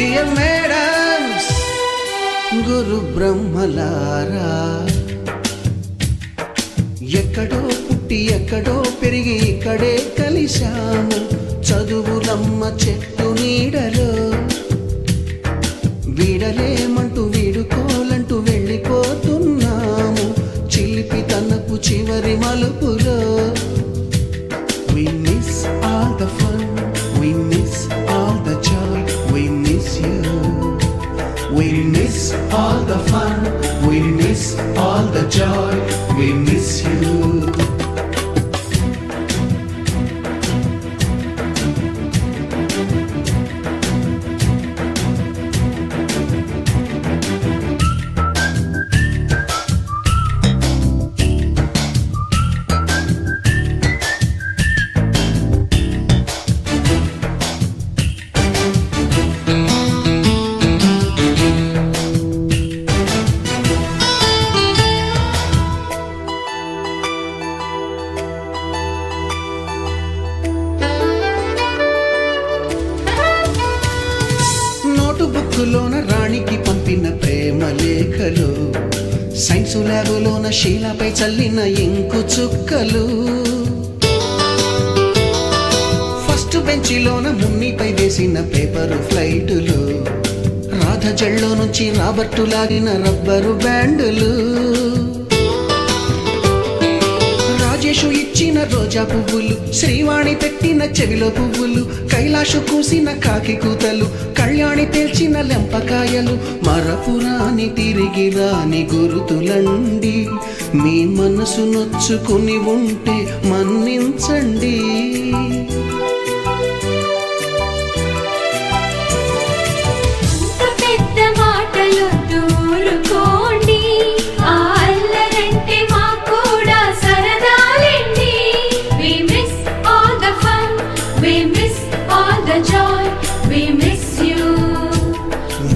Dear madams గురు బ్రహ్మలారా ఎక్కడో పుట్టి ఎక్కడో పెరిగి ఇక్కడే కలిశాము. చదువులమ్మ చెట్టు నీడలో. వీడలేమంటూ వీడుకోలంటూ వెళ్ళిపోతున్నాము. చిలిపి తనపు చివరి మలుపులు the joy, we miss you. Note రాణికి పంపిన ప్రేమ లేఖలు సైన్స్ ల్యాబులోన శీలపై చల్లిన ఇంకు చుక్కలు. ఫస్ట్ బెంచిలోన మున్నిపై వేసిన పేపరు ఫ్లైటులు రాధ జల్లో నుంచి రాబట్టు లాగిన రబ్బరు బ్యాండులు. రాజేషు ఇచ్చిన రోజా పువ్వులు శ్రీవాణి పెట్టిన చెవిలో పువ్వులు కైలాషు కూసిన కాకి కూతలు కళ్యాణి తెల్చిన లెంపకాయలు మరపురాని తిరిగి రాని గురుతులండి. మీ మనసు నొచ్చుకుని ఉంటే మన్నించండి.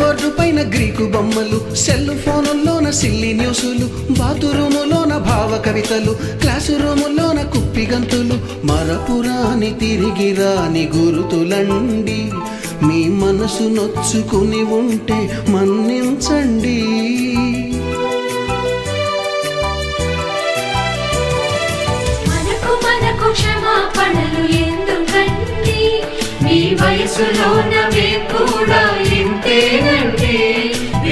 బోర్డు పైన గ్రీకు బొమ్మలు సెల్ ఫోనుల్లోన సిల్లి న్యూసులు బాతురూములోన భావ కవితలు క్లాసు రూములోన కుప్పి గంతులు మరపురాని తిరిగి రాని గురుతులండి. మీ మనసు నొచ్చుకుని ఉంటే మన్నించండి. మనకు మనకు క్షమాపణలు ఎందుకండి? మీ వయసులోన మేము కూడా